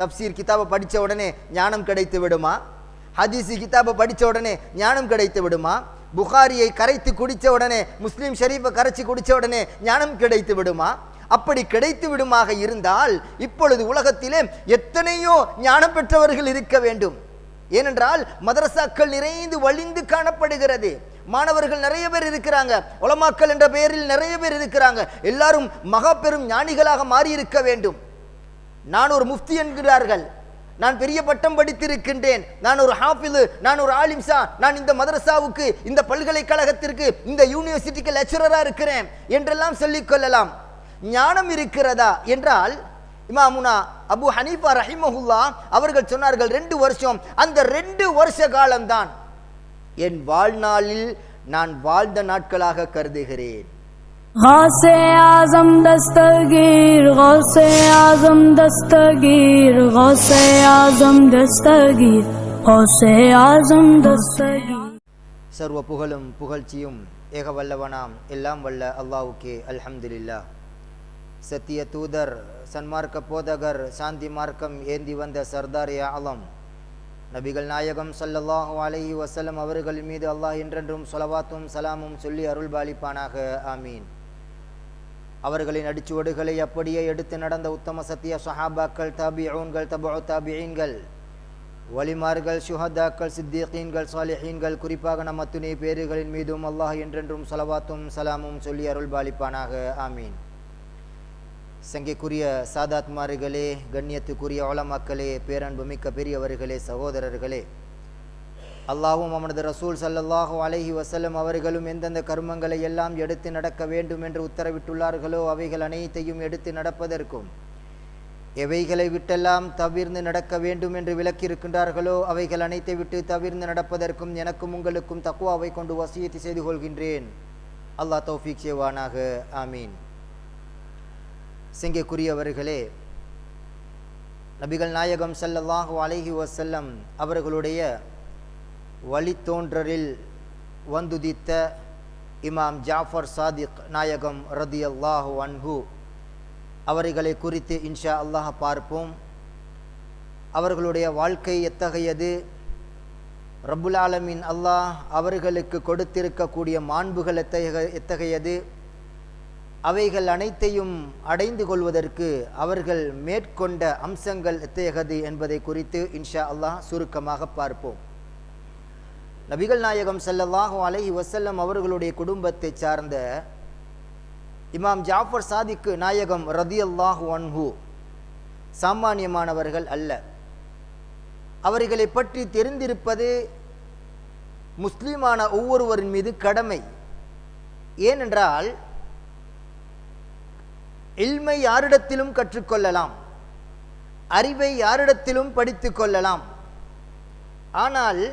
தப்சீர் கிதாபை படித்த உடனே ஞானம் கிடைத்து விடுமா? ஹதீஸு கிதாபை படித்த உடனே ஞானம் கிடைத்து விடுமா? புகாரியை கரைத்து குடித்த உடனே முஸ்லீம் ஷரீஃபை கரைச்சி குடித்த உடனே ஞானம் கிடைத்து விடுமா? அப்படி கிடைத்து விடுமாக இருந்தால் இப்பொழுது உலகத்திலே எத்தனையோ ஞானம் பெற்றவர்கள் இருக்க வேண்டும். ஏனென்றால் மதரசாக்கள் நிறைந்து வழிந்து காணப்படுகிறது. மாணவர்கள் நிறைய பேர் இருக்கிறாங்க. உலமாக்கள் என்ற பெயரில் நிறைய பேர் இருக்கிறாங்க. எல்லாரும் மகா பெரும் ஞானிகளாக மாறி இருக்க வேண்டும். நான் ஒரு முஃப்தி என்கிறார்கள். நான் பெரிய பட்டம் படித்திருக்கின்றேன். நான் ஒரு ஹாஃபிது நான் ஒரு ஆலிம்சா நான் இந்த மதரசாவுக்கு இந்த பல்கலைக்கழகத்திற்கு இந்த யூனிவர்சிட்டிக்கு லெக்சரராக இருக்கிறேன் என்றெல்லாம் சொல்லிக் கொள்ளலாம். ஞானம் இருக்கிறதா என்றால் இமாமுனா அபு ஹனீஃபா ரஹிமஹுல்லா அவர்கள் சொன்னார்கள் ரெண்டு வருஷம். அந்த ரெண்டு வருஷ காலம்தான். என் வாழ்நாளில் நான் வாழ்ந்த நாட்களாக கருதுகிறேன். غوث اعظم دستگیر غوث اعظم دستگیر غوث اعظم دستگیر غوث اعظم دستگیر சர்வ புகழும் புகழ்ச்சியும் ஏக வல்லவனாம் எல்லாம் வல்ல அல்லாவுக்கே அல்ஹம்துலில்லா சத்திய தூதர் சன்மார்க்க போதகர் சாந்தி மார்க்கம் ஏந்தி வந்த சர்தார் ஏ ஆலம் நபிகள் நாயகம் ஸல்லல்லாஹு அலைஹி வஸல்லம் அவர்கள் மீது அல்லாஹ் என்றென்றும் சொலவாத்தும் சலாமும் சொல்லி அருள்பாலிப்பானாக ஆமீன் அவர்களின் அடிச்சுவடுகளை அப்படியே எடுத்து நடந்த உத்தம சத்திய சஹாபாக்கள் தாபிஊன்கள் தபு தாபியீன்கள் வலிமார்கள் சுஹதாக்கள் சித்திகீன்கள் சாலிஹீன்கள் குறிப்பாக நம் அத்துணை பேறுகளின் மீதும் அல்லாஹ் என்றென்றும் சலவாத்தும் சலாமும் சொல்லி அருள்பாலிப்பானாக. ஆமீன். சங்கைக்குரிய சாதாத்மார்களே கண்ணியத்துக்குரிய ஓலமாக்களே பேரன்புமிக்க பெரியவர்களே சகோதரர்களே அல்லாஹும் அவனது ரசூல் சல்லல்லாஹு அலஹி வஸல்லம் அவர்களும் எந்தெந்த கர்மங்களை எல்லாம் எடுத்து நடக்க வேண்டும் என்று உத்தரவிட்டுள்ளார்களோ அவைகள் அனைத்தையும் எடுத்து நடப்பதற்கும் எவைகளை விட்டெல்லாம் தவிர்ந்து நடக்க வேண்டும் என்று விளக்கியிருக்கின்றார்களோ அவைகள் அனைத்தை விட்டு தவிர்ந்து நடப்பதற்கும் எனக்கும் உங்களுக்கும் தக்குவாவை கொண்டு வசியத்தை செய்து கொள்கின்றேன். அல்லாஹ் தௌஃபீக் சேவானாக ஆமீன். சிங்கக்குரியவர்களே நபிகள் நாயகம் ஸல்லல்லாஹு அலஹி வசல்லம் அவர்களுடைய வழித்தோன்றரில் வந்துதித்த இமாம் ஜாஃபர் சாதிக் நாயகம் ரதியல்லாஹு அன்ஹு. அவர்களை குறித்து இன்ஷா அல்லாஹ் பார்ப்போம். அவர்களுடைய வாழ்க்கை எத்தகையது? ரபுலாலமின் அல்லாஹ் அவர்களுக்கு கொடுத்திருக்கக்கூடிய மாண்புகள் எத்தகைய எத்தகையது? அவைகள் அனைத்தையும் அடைந்து கொள்வதற்கு அவர்கள் மேற்கொண்ட அம்சங்கள் எத்தகையது என்பதை குறித்து இன்ஷா அல்லாஹ் சுருக்கமாக பார்ப்போம். நபிகள் நாயகம் ஸல்லல்லாஹு அலஹி வசல்லம் அவர்களுடைய குடும்பத்தை சார்ந்த இமாம் ஜாஃபர் சாதிக்கு நாயகம் ரதியல்லாஹு அன்ஹு சாமானியமானவர்கள் அல்ல. அவர்களை பற்றி தெரிந்திருப்பது முஸ்லீமான ஒவ்வொருவரின் மீது கடமை. ஏனென்றால் இல்மை யாரிடத்திலும் கற்றுக்கொள்ளலாம். அறிவை யாரிடத்திலும் படித்து கொள்ளலாம். ஆனால்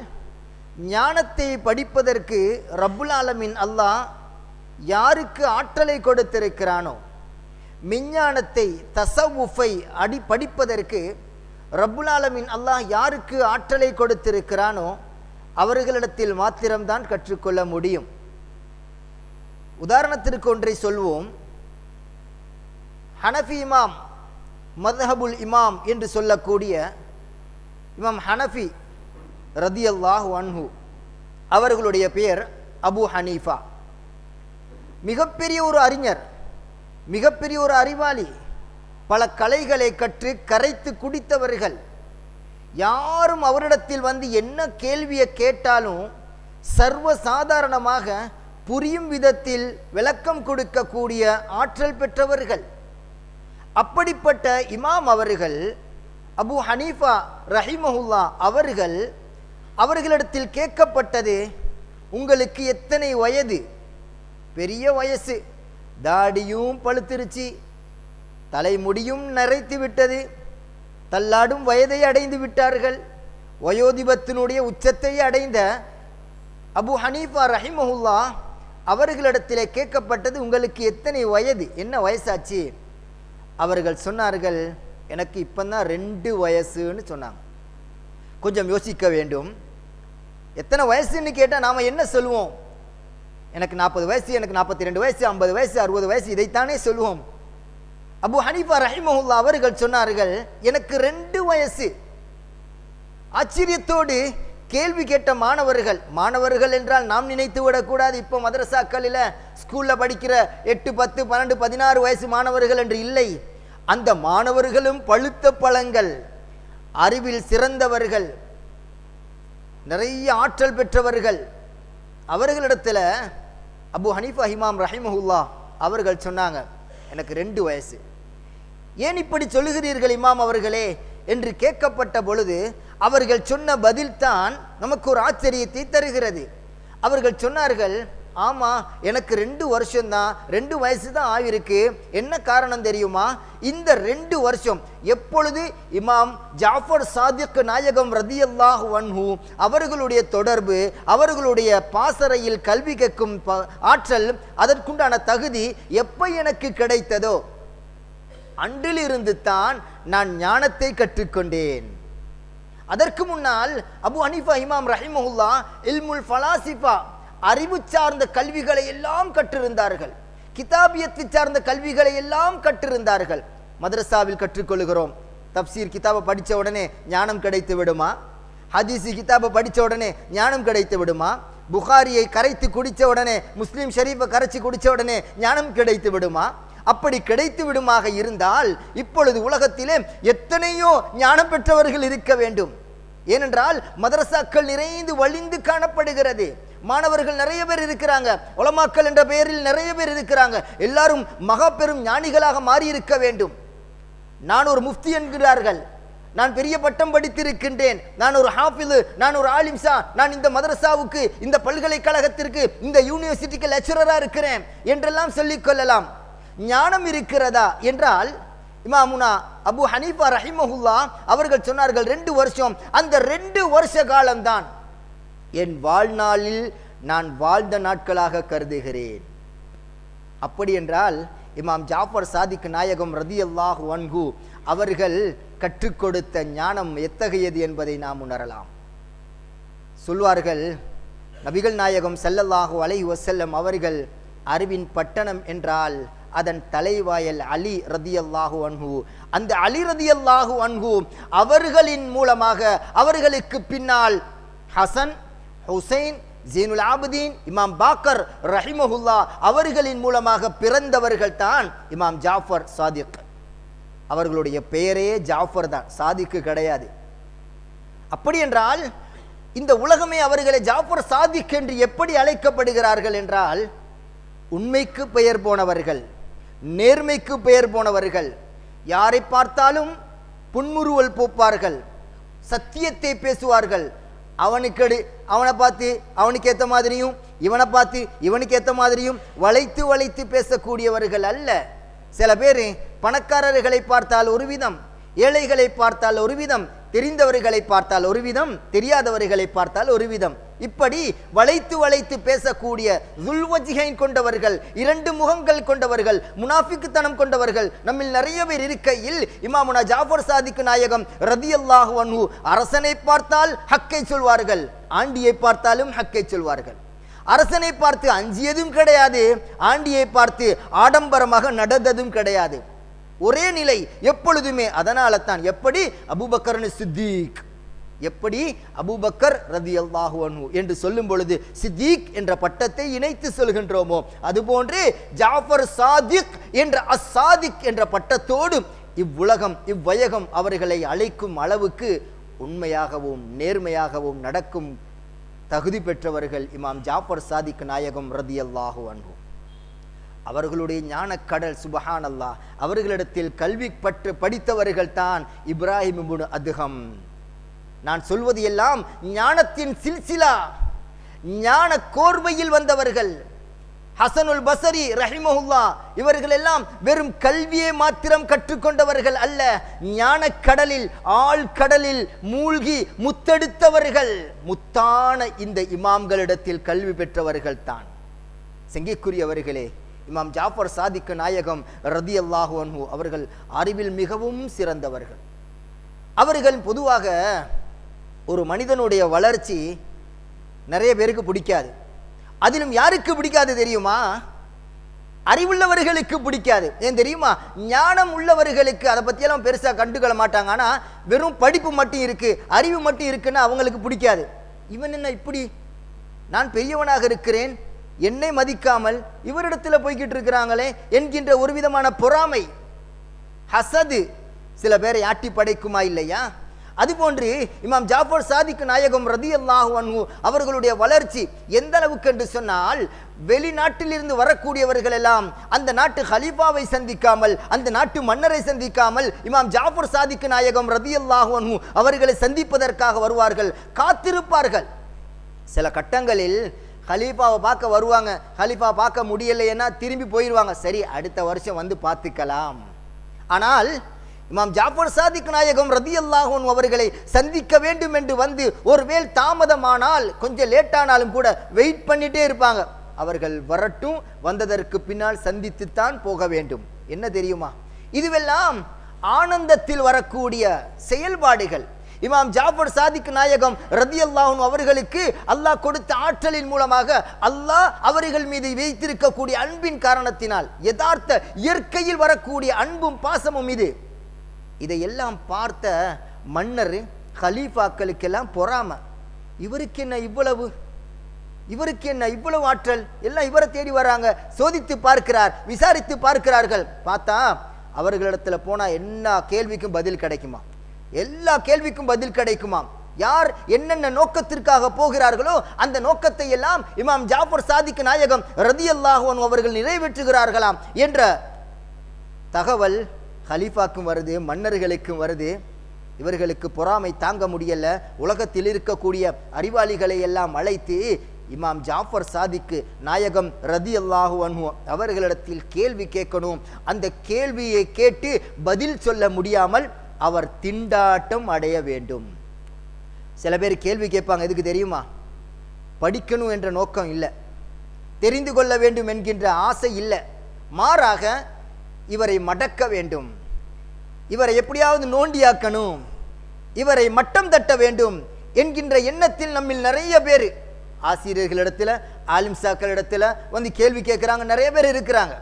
ஞானத்தை படிப்பதற்கு ரப்புல் ஆலமின் அல்லாஹ் யாருக்கு ஆற்றலை கொடுத்திருக்கிறானோ மின்ஞானத்தை தசவுஃபை அடி படிப்பதற்கு ரப்புல் ஆலமின் அல்லாஹ் யாருக்கு ஆற்றலை கொடுத்திருக்கிறானோ அவர்களிடத்தில் மாத்திரம்தான் கற்றுக்கொள்ள முடியும். உதாரணத்திற்கு ஒன்றை சொல்வோம். ஹனஃபி இமாம் மதஹபுல் இமாம் என்று சொல்லக்கூடிய இமாம் ஹனஃபி ரதியல்லாஹு அன்ஹு. அவர்களுடைய பெயர் அபு ஹனீஃபா. மிகப்பெரிய ஒரு அறிஞர் மிகப்பெரிய ஒரு அறிவாளி. பல கலைகளை கற்று கரைத்து குடித்தவர்கள். யாரும் அவரிடத்தில் வந்து என்ன கேள்வியை கேட்டாலும் சர்வ சாதாரணமாக புரியும் விதத்தில் விளக்கம் கொடுக்கக்கூடிய ஆற்றல் பெற்றவர்கள். அப்படிப்பட்ட இமாம் அவர்கள் அபு ஹனீஃபா ரஹிமஹுல்லா அவர்கள் அவர்களிடத்தில் கேட்கப்பட்டது உங்களுக்கு எத்தனை வயது? பெரிய வயசு. தாடியும் பழுத்திருச்சு. தலைமுடியும் நரைத்து விட்டது. தள்ளாடும் வயதை அடைந்து விட்டார்கள். வயோதிபத்தினுடைய உச்சத்தை அடைந்த அபு ஹனீஃபா ரஹிமஹுல்லா அவர்களிடத்திலே கேட்கப்பட்டது உங்களுக்கு எத்தனை வயது? என்ன வயசாச்சு? அவர்கள் சொன்னார்கள் எனக்கு இப்போதான் ரெண்டு வயசுன்னு சொன்னாங்க. கொஞ்சம் யோசிக்க வேண்டும். எத்தனை வயசுன்னு கேட்டால் நாம் என்ன சொல்லுவோம்? எனக்கு நாற்பது வயசு எனக்கு நாற்பத்தி ரெண்டு வயசு ஐம்பது வயசு அறுபது வயசு இதைத்தானே சொல்லுவோம். அபு ஹனீஃபா ரஹிமஹுல்லா அவர்கள் சொன்னார்கள் எனக்கு ரெண்டு வயசு. ஆச்சரியத்தோடு கேள்வி கேட்ட மாணவர்கள் மாணவர்கள் என்றால் நாம் நினைத்து விடக்கூடாது. இப்போ மதரசாக்களில் ஸ்கூலில் படிக்கிற எட்டு பத்து பன்னெண்டு பதினாறு வயசு மாணவர்கள் என்று இல்லை. அந்த மாணவர்களும் பழுத்த பழங்கள். அறிவில் சிறந்தவர்கள் நிறைய ஆற்றல் பெற்றவர்கள். அவர்களிடத்தில் அபு ஹனீஃபா ஹிமாம் ரஹிமஹுல்லா அவர்கள் சொன்னாங்க எனக்கு ரெண்டு வயசு. ஏன் இப்படி சொல்லுகிறீர்கள் இமாம் அவர்களே என்று கேட்கப்பட்ட பொழுது அவர்கள் சொன்ன பதில்தான் நமக்கு ஒரு ஆச்சரியத்தை தருகிறது. அவர்கள் சொன்னார்கள் ஆமா எனக்கு ரெண்டு வருஷம்தான் ரெண்டு வயசு தான் ஆகியிருக்கு என்ன காரணம் தெரியுமா? இந்த ரெண்டு வருஷம் எப்பொழுது இமாம் ஜாஃபர் சாதிக் நாயகம் ரதியல்லாஹ் வன்ஹு அவர்களுடைய தொடர்பு அவர்களுடைய பாசறையில் கல்வி கேட்கும் ப- ஆற்றல் அதற்குண்டான தகுதி எப்போ எனக்கு கிடைத்ததோ அன்றிலிருந்து தான் நான் ஞானத்தை கற்றுக்கொண்டேன். அதற்கு முன்னால் அபு ஹனிஃபா இமாம் ரஹிமஹுல்லா இல்முல் ஃபலாசிஃபா அறிவு சார்ந்த கல்விகளை எல்லாம் கற்றிருந்தார்கள். கிதாபியத்து சார்ந்த கல்விகளை எல்லாம் கற்றிருந்தார்கள். மதரசாவில் கற்றுக்கொள்கிறோம். தப்சீர் கிதாபை படிச்ச உடனே ஞானம் கிடைத்து விடுமா? ஹதீஸு கிதாபை படித்த உடனே ஞானம் கிடைத்து விடுமா? புகாரியை கரைத்து குடித்த உடனே முஸ்லீம் ஷரீஃபை கரைச்சி குடித்த உடனே ஞானம் கிடைத்து விடுமா? அப்படி கிடைத்து விடுமாக இருந்தால் இப்பொழுது உலகத்திலே எத்தனையோ ஞானம் பெற்றவர்கள் இருக்க வேண்டும். ஏனென்றால் மதரசாக்கள் நிறைந்து வழிந்து காணப்படுகிறது. மாணவர்கள் நிறைய பேர் இருக்கிறாங்க. உலமாக்கல் என்ற பெயரில் நிறைய பேர் இருக்கிறாங்க. எல்லாரும் மகா பெரும் ஞானிகளாக மாறி இருக்க வேண்டும். நான் ஒரு முஃப்தி என்கிறார்கள். நான் பெரிய பட்டம் படித்திருக்கின்றேன். நான் ஒரு ஹாஃபிலு நான் ஒரு ஆலிம்சா நான் இந்த மதரசாவுக்கு இந்த பல்கலைக்கழகத்திற்கு இந்த யூனிவர்சிட்டிக்கு லெக்சரராக இருக்கிறேன் என்றெல்லாம் சொல்லிக்கொள்ளலாம் ஞானம் இருக்கிறதா என்றால் இமாமுனா அபு ஹனீஃபா ரஹிமஹுல்லா அவர்கள் சொன்னார்கள் ரெண்டு வருஷம். அந்த ரெண்டு வருஷ காலம்தான். என் வாழ்நாளில் நான் வாழ்ந்த நாட்களாக கருதுகிறேன். அப்படி என்றால் இமாம் ஜாஃபர் சாதிக் நாயகம் ரதியல்லாஹு வன்கு அவர்கள் கற்றுக் கொடுத்த ஞானம் எத்தகையது என்பதை நாம் உணரலாம். சொல்வார்கள் நபிகள் நாயகம் செல்லல்லாஹு அலை வசல்லம் அவர்கள் அறிவின் பட்டணம் என்றால் அதன் தலைவாயல் அலி ரதியல்லாஹு அன்ஹு. அந்த அலி ரதியல்லாஹு அன்ஹு அவர்களின் மூலமாக அவர்களுக்கு பின்னால் ஹசன் ஹுசைன் ஜீனுல் ஆபுதீன் இமாம் பாக்கர் ரஹிமஹுல்லா அவர்களின் மூலமாக பிறந்தவர்கள் தான் இமாம் ஜாஃபர் சாதிக். அவர்களுடைய பெயரே ஜாஃபர் தான் சாதிக்கு கிடையாது. அப்படி என்றால் இந்த உலகமே அவர்களை ஜாஃபர் சாதிக் என்று எப்படி அழைக்கப்படுகிறார்கள் என்றால் உண்மைக்கு பெயர் போனவர்கள் நேர்மைக்கு பெயர் போனவர்கள் யாரை பார்த்தாலும் புன்முறுவல் பூப்பார்கள் சத்தியத்தை பேசுவார்கள் அவனுக்கு அவனை பார்த்து அவனுக்கு ஏற்ற மாதிரியும் இவனை பார்த்து இவனுக்கு ஏற்ற மாதிரியும் வளைத்து வளைத்து பேசக்கூடியவர்கள் அல்ல. சில பேர் பணக்காரர்களை பார்த்தால் ஒரு விதம் ஏழைகளை பார்த்தால் ஒரு விதம் தெரிந்தவர்களை பார்த்தால் ஒரு விதம் தெரியாதவர்களை பார்த்தால் ஒரு விதம். இப்படி வளைத்து வளைத்து பேசக்கூடிய துல்வஜிகைன் கொண்டவர்கள் இரண்டு முகங்கள் கொண்டவர்கள் முனாஃபிக்குத்தனம் கொண்டவர்கள் நம்மில் நிறைய பேர் இருக்கையில் இமாமுனா ஜாஃபர் சாதிக்கு நாயகம் ரதியல்லாஹு அன்ஹு அரசனை பார்த்தால் ஹக்கை சொல்வார்கள். ஆண்டியை பார்த்தாலும் ஹக்கை சொல்வார்கள். அரசனை பார்த்து அஞ்சியதும் கிடையாது ஆண்டியை பார்த்து ஆடம்பரமாக நடந்ததும் கிடையாது. ஒரே நிலை எப்பொழுதுமே அதனால தான் எப்படி? அபூபக்கர்னு சித்திக். எப்படி? அபூபக்கர் ரதியல்லாஹு அன்ஹு என்று சொல்லும் பொழுது சித்திக் என்ற பட்டத்தை இணைத்து சொல்கின்றோமோ? அதுபோன்று ஜாஃபர் சாதிக் என்ற அசாதிக் என்ற பட்டத்தோடு இவ்வுலகம் இவ்வயகம் அவர்களை அழைக்கும் அளவுக்கு உண்மையாகவும் நேர்மையாகவும் நடக்கும் தகுதி பெற்றவர்கள் இமாம் ஜாஃபர் சாதிக் நாயகம் ரதியல்லாஹு அன்பு அவர்களுடைய ஞானக்கடல் சுபஹான் அல்லா அவர்களிடத்தில் கல்வி பற்று படித்தவர்கள் தான் இப்ராஹிம் இப்னு அதுகம் நான் சொல்வது எல்லாம் ஞானத்தின் சில்சிலா ஞான கோர்வையில் வந்தவர்கள் ஹசனுல் பசரி ரஹிமஹுல்லா இவர்கள் எல்லாம் வெறும் கல்வியை மாத்திரம் கற்றுக்கொண்டவர்கள் அல்ல ஞான கடலில் ஆள் கடலில் மூழ்கி முத்தெடுத்தவர்கள். முத்தான இந்த இமாம்களிடத்தில் கல்வி பெற்றவர்கள் தான் செங்கிக்குரியவர்களே இமாம் ஜாஃபர் சாதிக்கு நாயகம் ரதி அல்லாஹு அவர்கள் அறிவில் மிகவும் சிறந்தவர்கள். அவர்கள் பொதுவாக ஒரு மனிதனுடைய வளர்ச்சி நிறைய பேருக்கு பிடிக்காது. அதிலும் யாருக்கு பிடிக்காது தெரியுமா? அறிவுள்ளவர்களுக்கு பிடிக்காது. ஏன் தெரியுமா? ஞானம் உள்ளவர்களுக்கு அதை பற்றியெல்லாம் பெருசாக கண்டுக்கொள்ள மாட்டாங்க. ஆனால் வெறும் படிப்பு மட்டும் இருக்குது அறிவு மட்டும் இருக்குன்னு அவங்களுக்கு பிடிக்காது. இவன் என்ன இப்படி? நான் பெரியவனாக இருக்கிறேன் என்னை மதிக்காமல் இவரிடத்தில் போய்கிட்டு இருக்கிறாங்களே என்கின்ற ஒரு விதமான பொறாமை. ஹசது சில பேரை ஆட்டி படைக்குமா இல்லையா? அதுபோன்று இமாம் ஜாஃபர் சாதிக் நாயகம் ரதி அல்லாஹு அவர்களுடைய வளர்ச்சி எந்த அளவுக்கு என்று சொன்னால் வெளிநாட்டிலிருந்து வரக்கூடியவர்கள் எல்லாம் அந்த நாட்டு ஹலீஃபாவை சந்திக்காமல் அந்த நாட்டு மன்னரை சந்திக்காமல் இமாம் ஜாஃபர் சாதிக் நாயகம் ரதி அல்லாஹு அவர்களை சந்திப்பதற்காக வருவார்கள் காத்திருப்பார்கள். சில கட்டங்களில் ஹலீஃபாவை பார்க்க வருவாங்க. ஹலீஃபா பார்க்க முடியலைன்னா திரும்பி போயிடுவாங்க சரி அடுத்த வருஷம் வந்து பார்த்துக்கலாம். ஆனால் இமாம் ஜாஃபர் சாதிக் நாயகம் ரதி அல்லாஹூன் அவர்களை சந்திக்க வேண்டும் என்று வந்து ஒருவேள் தாமதமானால் கொஞ்சம் லேட்டானாலும் கூட வெயிட் பண்ணிட்டே இருப்பாங்க. அவர்கள் வரட்டும் வந்ததற்கு பின்னால் சந்தித்துத்தான் போக வேண்டும். என்ன தெரியுமா? இதுவெல்லாம் ஆனந்தத்தில் வரக்கூடிய செயல்பாடுகள். இமாம் ஜாஃபர் சாதிக் நாயகம் ரதி அல்லாஹூன் அவர்களுக்கு அல்லாஹ் கொடுத்த ஆற்றலின் மூலமாக அல்லாஹ் அவர்கள் மீது வைத்திருக்கக்கூடிய அன்பின் காரணத்தினால் யதார்த்த இயற்கையில் வரக்கூடிய அன்பும் பாசமும் இது. இதையெல்லாம் பார்த்த மன்னர் ஹலீஃபாக்களுக்கெல்லாம் பொறாம. இவருக்கு என்ன இவ்வளவு? இவருக்கு என்ன இவ்வளவு ஆற்றல்? எல்லாம் இவரை தேடி வராங்க. சோதித்து பார்க்கிறார் விசாரித்து பார்க்கிறார்கள். பார்த்தா அவர்களிடத்துல போனால் எல்லா கேள்விக்கும் பதில் கிடைக்குமா? எல்லா கேள்விக்கும் பதில் கிடைக்குமாம் யார் என்னென்ன நோக்கத்திற்காக போகிறார்களோ அந்த நோக்கத்தை எல்லாம் இமாம் ஜாஃபர் சாதிக் நாயகம் ரதியல்லாஹுவன் அவர்கள் நிறைவேற்றுகிறார்களாம் என்ற தகவல் ஹலீஃபாக்கும் வருது மன்னர்களுக்கும் வருது. இவர்களுக்கு பொறாமை தாங்க முடியல. உலகத்தில் இருக்கக்கூடிய அறிவாளிகளை எல்லாம் அழைத்து இமாம் ஜாஃபர் சாதிக்கு நாயகம் ரதி அல்லாஹு அன்ஹு அவர்களிடத்தில் கேள்வி கேட்கணும். அந்த கேள்வியை கேட்டு பதில் சொல்ல முடியாமல் அவர் திண்டாட்டம் அடைய வேண்டும். சில பேர் கேள்வி கேட்பாங்க எதுக்கு தெரியுமா? படிக்கணும் என்ற நோக்கம் இல்லை. தெரிந்து கொள்ள வேண்டும் என்கின்ற ஆசை இல்லை. மாறாக இவரை மடக்க வேண்டும். இவரை எப்படியாவது நோண்டியாக்கணும். இவரை மட்டம் தட்ட வேண்டும் என்கின்ற எண்ணத்தில் நம்மில் நிறைய பேர். ஆசிரியர்களிடத்தில் ஆலிம்சாக்களிடத்தில் வந்து கேள்வி கேட்குறாங்க நிறைய பேர் இருக்கிறாங்க.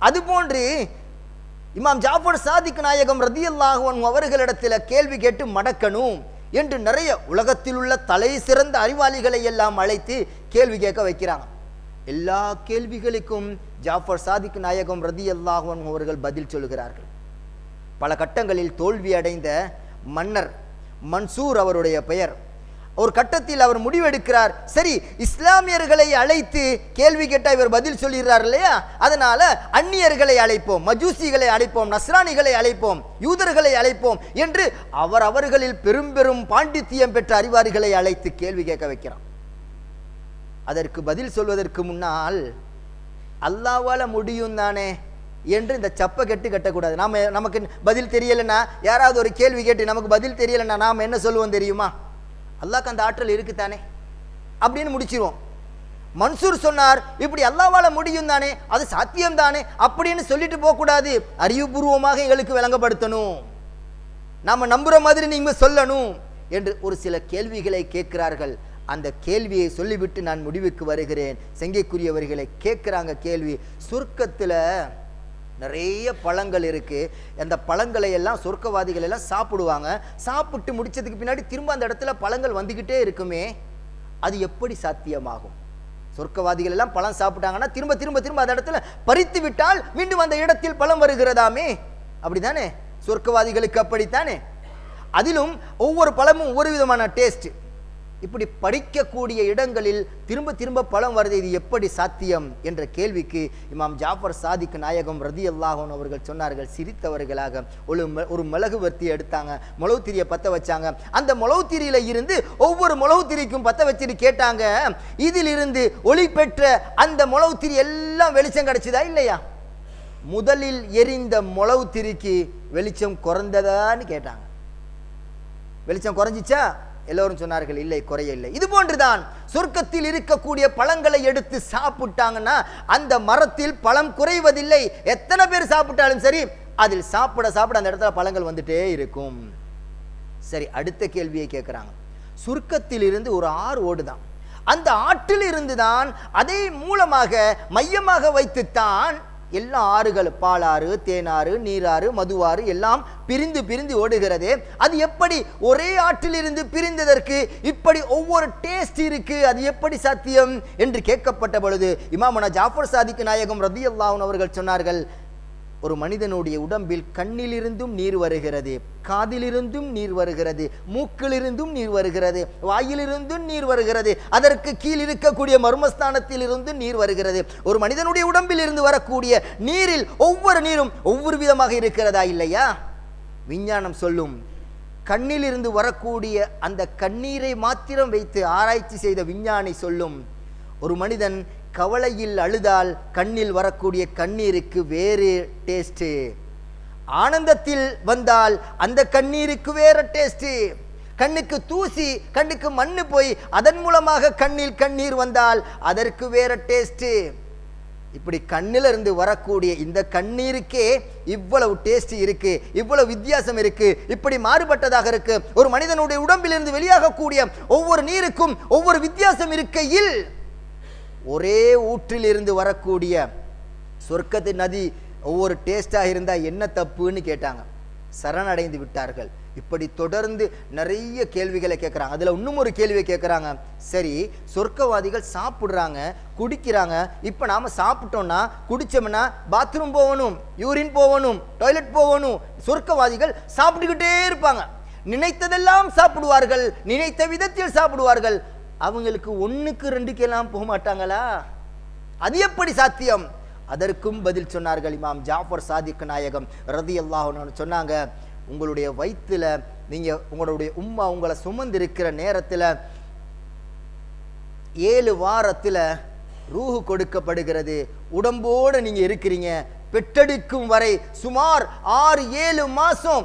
அதுபோன்று இமாம் ஜாஃபர் சாதிக் நாயகம் ரதியல்லாஹுவன் அவர்களிடத்தில் கேள்வி கேட்டு மடக்கணும் என்று நிறைய உலகத்தில் உள்ள தலை சிறந்த அறிவாளிகளை எல்லாம் அழைத்து கேள்வி கேட்க வைக்கிறாங்க. எல்லா கேள்விகளுக்கும் ஜாஃபர் சாதிக் நாயகம் ரதி அவர்கள் பதில் சொல்கிறார்கள். பல கட்டங்களில் தோல்வி அடைந்த மன்னர் மன்சூர் அவருடைய பெயர். ஒரு கட்டத்தில் அவர் முடிவெடுக்கிறார். சரி இஸ்லாமியர்களை அழைத்து கேள்வி கேட்டால் இவர் பதில் சொல்லிடுறார் இல்லையா? அதனால அந்நியர்களை அழைப்போம் மஜூசிகளை அழைப்போம் நஸ்ரானிகளை அழைப்போம் யூதர்களை அழைப்போம் என்று அவர் அவர்களில் பெரும் பெரும் பாண்டித்தியம் பெற்ற அறிவாரிகளை அழைத்து கேள்வி கேட்க வைக்கிறான் அதற்கு பதில் சொல்வதற்கு முன்னால் அல்லாவால் முடியும் தானே? என்று இந்த சப்பை கெட்டு கட்டக்கூடாது. நாம் நமக்கு பதில் தெரியலைன்னா யாராவது ஒரு கேள்வி கேட்டு நமக்கு பதில் தெரியலைன்னா நாம் என்ன சொல்லுவோம் தெரியுமா? அல்லாக்கு அந்த ஆற்றல் இருக்குத்தானே அப்படின்னு முடிச்சிருவோம். மன்சூர் சொன்னார் இப்படி அல்லாவால் முடியும் தானே? அது சாத்தியம் தானே? அப்படின்னு சொல்லிட்டு போகக்கூடாது. அறிவுபூர்வமாக எங்களுக்கு விளங்கப்படுத்தணும். நாம் நம்புகிற மாதிரி நீங்கள் சொல்லணும் என்று ஒரு சில கேள்விகளை கேட்கிறார்கள். அந்த கேள்வியை சொல்லிவிட்டு நான் முடிவுக்கு வருகிறேன். செங்கைக்குரியவர்களை கேட்குறாங்க கேள்வி. சுருக்கத்தில் நிறைய பழங்கள் இருக்குது அந்த பழங்களை எல்லாம் சொர்க்கவாதிகள் எல்லாம் சாப்பிடுவாங்க. சாப்பிட்டு முடிச்சதுக்கு பின்னாடி திரும்ப அந்த இடத்துல பழங்கள் வந்துக்கிட்டே இருக்குமே. அது எப்படி சாத்தியமாகும்? சொர்க்கவாதிகள் எல்லாம் பழம் சாப்பிட்டாங்கன்னா திரும்ப திரும்ப திரும்ப அந்த இடத்துல பறித்து விட்டால் மீண்டும் அந்த இடத்தில் பழம் வருகிறதாமே. அப்படிதானே சொர்க்கவாதிகளுக்கு அப்படித்தானே? அதிலும் ஒவ்வொரு பழமும் ஒவ்வொரு விதமான டேஸ்ட் இப்படி படிக்கக்கூடிய இடங்களில் திரும்ப திரும்ப பழம் வருது இது எப்படி சாத்தியம் என்ற கேள்விக்கு இமாம் ஜாஃபர் சாதிக் நாயகம் ரதி அல்லாஹன் அவர்கள் சொன்னார்கள். சிரித்தவர்களாக ஒரு ம- ஒரு மிளகு வர்த்தி எடுத்தாங்க முளவுத்திரியை பற்ற வச்சாங்க. அந்த முளவுத்திரியில இருந்து ஒவ்வொரு முளவுத்திரிக்கும் பற்ற வச்சுட்டு கேட்டாங்க. இதிலிருந்து ஒளி பெற்ற அந்த முளவுத்திரி எல்லாம் வெளிச்சம் கிடைச்சதா இல்லையா? முதலில் எரிந்த முளவுத்திரிக்கு வெளிச்சம் குறைந்ததான்னு கேட்டாங்க. வெளிச்சம் குறைஞ்சிச்சா? எல்லோரும் சொன்னார்கள் இல்லை குறைய இல்லை. இது போன்றுதான் சொர்க்கத்தில் இருக்கக்கூடிய பழங்களை எடுத்து சாப்பிட்டாங்கன்னா அந்த மரத்தில் பழம் குறைவதில்லை. எத்தனை பேர் சாப்பிட்டாலும் சரி அதில் சாப்பிட சாப்பிட அந்த இடத்துல பழங்கள் வந்துட்டே இருக்கும். சரி அடுத்த கேள்வியை கேட்குறாங்க. சுருக்கத்தில் இருந்து ஒரு ஆறு ஓடுதான். அந்த ஆற்றில் இருந்து தான் அதை மூலமாக மையமாக வைத்துத்தான் எல்லா ஆறுகள் பாலாறு தேனாறு நீராறு மதுவாறு எல்லாம் பிரிந்து பிரிந்து ஓடுகிறது. அது எப்படி ஒரே ஆற்றிலிருந்து பிரிந்ததற்கு இப்படி ஒவ்வொரு டேஸ்ட் இருக்கு அது எப்படி சாத்தியம் என்று கேட்கப்பட்ட பொழுது இமாமனா ஜாஃபர் சாதிக்கு நாயகம் ரதி அவர்கள் சொன்னார்கள் ஒரு மனிதனுடைய உடம்பில் கண்ணிலிருந்தும் நீர் வருகிறது காதிலிருந்தும் நீர் வருகிறது மூக்கிலிருந்தும் நீர் வருகிறது வாயிலிருந்தும் நீர் வருகிறது அதற்கு கீழ் இருக்கக்கூடிய மர்மஸ்தானத்தில் இருந்து நீர் வருகிறது. ஒரு மனிதனுடைய உடம்பில் இருந்து வரக்கூடிய நீரில் ஒவ்வொரு நீரும் ஒவ்வொரு விதமாக இருக்கிறதா இல்லையா? விஞ்ஞானம் சொல்லும் கண்ணிலிருந்து வரக்கூடிய அந்த கண்ணீரை மாத்திரம் வைத்து ஆராய்ச்சி செய்த விஞ்ஞானி சொல்லும் ஒரு மனிதன் கவலையில் அழுதால் கண்ணில் வரக்கூடிய கண்ணீருக்கு வேறு டேஸ்ட்டு. ஆனந்தத்தில் வந்தால் அந்த கண்ணீருக்கு வேற டேஸ்ட்டு. கண்ணுக்கு தூசி கண்ணுக்கு மண்ணு போய் அதன் மூலமாக கண்ணில் கண்ணீர் வந்தால் அதற்கு வேற டேஸ்ட்டு. இப்படி கண்ணில இருந்து வரக்கூடிய இந்த கண்ணீருக்கே இவ்வளவு டேஸ்ட் இருக்கு இவ்வளவு வித்தியாசம் இருக்கு இப்படி மாறுபட்டதாக இருக்கு. ஒரு மனிதனுடைய உடம்பிலிருந்து வெளியாகக்கூடிய ஒவ்வொரு நீருக்கும் ஒவ்வொரு வித்தியாசம் இருக்கையில் ஒரே ஊற்றிலிருந்து வரக்கூடிய சொர்க்கத்து நதி ஒவ்வொரு டேஸ்டாக இருந்தால் என்ன தப்புன்னு கேட்டாங்க. சரணடைந்து விட்டார்கள். இப்படி தொடர்ந்து நிறைய கேள்விகளை கேட்குறாங்க அதில் இன்னும் ஒரு கேள்வியை கேட்குறாங்க சரி சொர்க்கவாதிகள் சாப்பிட்றாங்க குடிக்கிறாங்க. இப்போ நாம் சாப்பிட்டோம்னா குடித்தோம்னா பாத்ரூம் போகணும் யூரின் போகணும் டாய்லெட் போகணும். சொர்க்கவாதிகள் சாப்பிட்டுக்கிட்டே இருப்பாங்க. நினைத்ததெல்லாம் சாப்பிடுவார்கள். நினைத்த விதத்தில் சாப்பிடுவார்கள். அவங்களுக்கு ஒன்றுக்கு ரெண்டுக்கெல்லாம் போக மாட்டாங்களா? அது எப்படி சாத்தியம்? அதற்கும் பதில் சொன்னார்கள் இமாம் ஜாஃபர் சாதிக் நாயகம் ரதி அல்லாஹ் சொன்னாங்க உங்களுடைய வயிற்றில் நீங்கள் உங்களுடைய உம்மா உங்களை சுமந்திருக்கிற நேரத்தில் ஏழு வாரத்தில் ரூஹு கொடுக்கப்படுகிறது. உடம்போடு நீங்கள் இருக்கிறீங்க. பெற்றெடுக்கும் வரை சுமார் ஆறு ஏழு மாதம்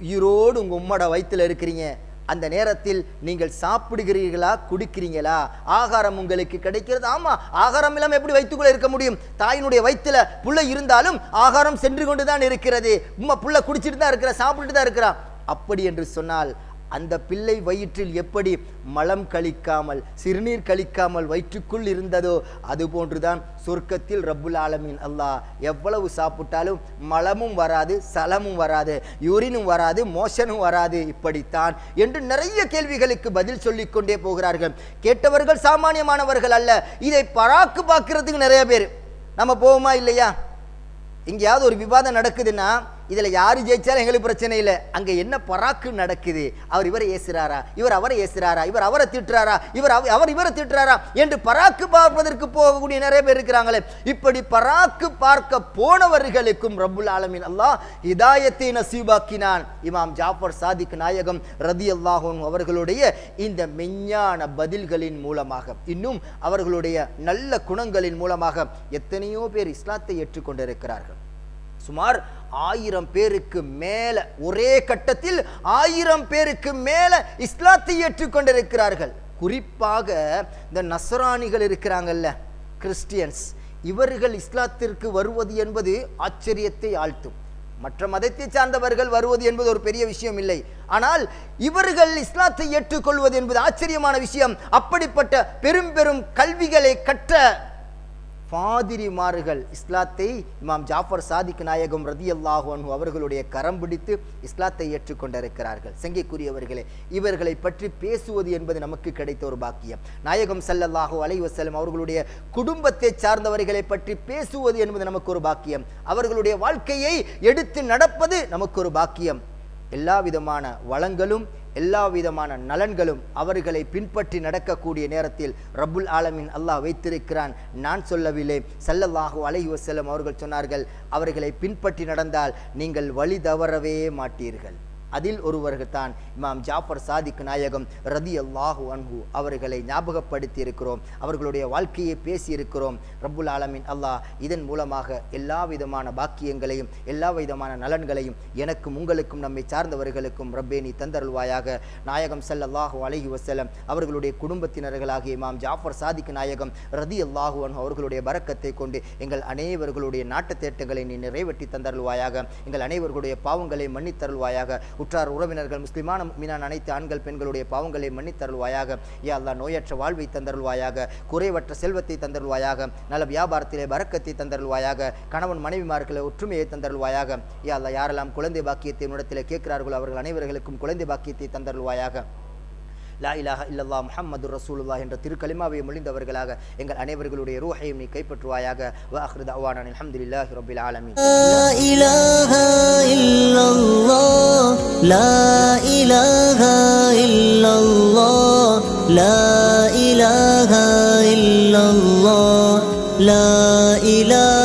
உயிரோடு உங்கள் உம்மோட வயிற்றுல இருக்கிறீங்க. அந்த நேரத்தில் நீங்கள் சாப்பிடுகிறீர்களா குடிக்கிறீங்களா? ஆகாரம் உங்களுக்கு கிடைக்கிறது. ஆமா ஆகாரம் இல்லாமல் எப்படி வைத்துக்குள்ளே இருக்க முடியும்? தாயினுடைய வயிற்றில் புள்ள இருந்தாலும் ஆகாரம் சென்று கொண்டு தான் இருக்கிறது. உம்மா புள்ள குடிச்சிட்டு தான் இருக்கிற சாப்பிட்டுட்டு தான் இருக்கிறா. அப்படி என்று சொன்னால் அந்த பிள்ளை வயிற்றில் எப்படி மலம் கழிக்காமல் சிறுநீர் கழிக்காமல் வயிற்றுக்குள் இருந்ததோ அதுபோன்றுதான் சொர்க்கத்தில் ரப்புல் ஆலமீன் அல்லாஹ் எவ்வளவு சாப்பிட்டாலும் மலமும் வராது சலமும் வராது யூரினும் வராது மோஷனும் வராது. இப்படித்தான் என்று நிறைய கேள்விகளுக்கு பதில் சொல்லிக்கொண்டே போகிறார்கள். கேட்டவர்கள் சாமானியமானவர்கள் அல்ல. இதை பராக்கு பார்க்கறதுக்கு நிறைய பேர். நம்ம போவோமா இல்லையா? எங்கேயாவது ஒரு விவாதம் நடக்குதுன்னா இதில் யார் ஜெயிச்சாலும் எங்களுக்கு பிரச்சனை இல்லை. அங்கே என்ன பராக்கு நடக்குது? அவர் இவரை ஏசுறாரா? இவர் அவரை ஏசுறாரா? இவர் அவரை திட்டுறாரா? இவர் அவர் இவரை திட்டுறாரா? என்று பராக்கு பார்ப்பதற்கு போகக்கூடிய நிறைய பேர் இருக்கிறாங்களே. இப்படி பராக்கு பார்க்க போனவர்களுக்கும் ரபுல் ஆலமின் அல்லாஹ் ஹிதாயத்தை நசீபாக்கினான். இமாம் ஜாஃபர் சாதிக் நாயகம் ரதி அல்லாஹும் அவர்களுடைய இந்த மெஞ்ஞான பதில்களின் மூலமாக இன்னும் அவர்களுடைய நல்ல குணங்களின் மூலமாக எத்தனையோ பேர் இஸ்லாத்தை ஏற்றுக்கொண்டிருக்கிறார்கள். சுமார் ஆயிரம் பேருக்கு மேல ஒரே கட்டத்தில் ஆயிரம் பேருக்கு மேல இஸ்லாத்தை ஏற்றுக்கொண்டிருக்கிறார்கள். குறிப்பாக இந்த நசராணிகள் இருக்கிறாங்கல்ல கிறிஸ்டியன்ஸ். இவர்கள் இஸ்லாத்திற்கு வருவது என்பது ஆச்சரியத்தை ஆழ்த்தும். மற்ற மதத்தை சார்ந்தவர்கள் வருவது என்பது ஒரு பெரிய விஷயம் இல்லை. ஆனால் இவர்கள் இஸ்லாத்தை ஏற்றுக்கொள்வது என்பது ஆச்சரியமான விஷயம். அப்படிப்பட்ட பெரும் பெரும் கல்விகளை கற்ற பாதிரிமார்கள் இஸ்லாத்தை இமாம் ஜாஃபர் சாதிக் நாயகம் ரதி அல்லாஹோன் அவர்களுடைய கரம் பிடித்து இஸ்லாத்தை ஏற்றுக்கொண்டிருக்கிறார்கள். செங்கைக்குரியவர்களே இவர்களை பற்றி பேசுவது என்பது நமக்கு கிடைத்த ஒரு பாக்கியம். நாயகம் ஸல்லல்லாஹு அலைவசலம் அவர்களுடைய குடும்பத்தை சார்ந்தவர்களை பற்றி பேசுவது என்பது நமக்கு ஒரு பாக்கியம். அவர்களுடைய வாழ்க்கையை எடுத்து நடப்பது நமக்கு ஒரு பாக்கியம். எல்லா விதமான வளங்களும் எல்லா விதமான நலன்களும் அவர்களை பின்பற்றி நடக்கக்கூடிய நேரத்தில் ரபுல் ஆலமின் அல்லாஹ் வைத்திருக்கிறான். நான் சொல்லவில்லை. ஸல்லல்லாஹு அலைஹி வஸல்லம் அவர்கள் சொன்னார்கள் அவர்களை பின்பற்றி நடந்தால் நீங்கள் வழி தவறவே மாட்டீர்கள். அதில் ஒருவர்கள் தான் இமாம் ஜாஃபர் சாதிக் நாயகம் ரதி அல்லாஹு அன்ஹு அவர்களை ஞாபகப்படுத்தி இருக்கிறோம் அவர்களுடைய வாழ்க்கையை பேசியிருக்கிறோம். ரபுல் ரப்புல் அல்லாஹ் இதன் மூலமாக எல்லா விதமான பாக்கியங்களையும் எல்லா விதமான நலன்களையும் எனக்கும் உங்களுக்கும் நம்மை சார்ந்தவர்களுக்கும் ரப்பே நீ தந்தருள்வாயாக. நாயகம் செல்லல்லாஹு அலஹி வசலம் அவர்களுடைய குடும்பத்தினர்களாகிய இமாம் ஜாஃபர் சாதிக் நாயகம் ரதி அல்லாஹு அன்ஹு அவர்களுடைய பறக்கத்தை கொண்டு எங்கள் அனைவர்களுடைய நாட்டு தேட்டங்களை நீ நிறைவேற்றி தந்தருள்வாயாக. எங்கள் அனைவர்களுடைய பாவங்களை மன்னித்தருள்வாயாக. உற்றார் உறவினர்கள் முஸ்லிமான மீனான அனைத்து ஆண்கள் பெண்களுடைய பாவங்களை மன்னித்தருள்வாயாக. யா அல்லா நோயற்ற வாழ்வை தந்தருள்வாயாக. குறைவற்ற செல்வத்தை தந்தருள்வாயாக. நல்ல வியாபாரத்திலே பறக்கத்தை தந்தருள்வாயாக. கணவன் மனைவிமார்களை ஒற்றுமையை தந்தருள்வாயாக. யா அல்லா யாரெல்லாம் குழந்தை பாக்கியத்தை உன்னிடத்தில் கேட்கிறார்களோ அவர்கள் அனைவர்களுக்கும் குழந்தை பாக்கியத்தை தந்தருள்வாயாக. லா இலாஹ இல்லல்லா முஹம்மது ரசூலுல்லாஹ் என்ற திருக்கலிமாவை மொழிந்தவர்களாக எங்கள் அனைவர்களுடைய ரூஹையும் நீ கைப்பற்றுவாயாக வ அஹ்ரு தஅவானா அல்ஹம்துலில்லாஹி ரப்பில் ஆலமீன் لا إله إلا الله لا إله إلا الله لا إله إلا الله لا إله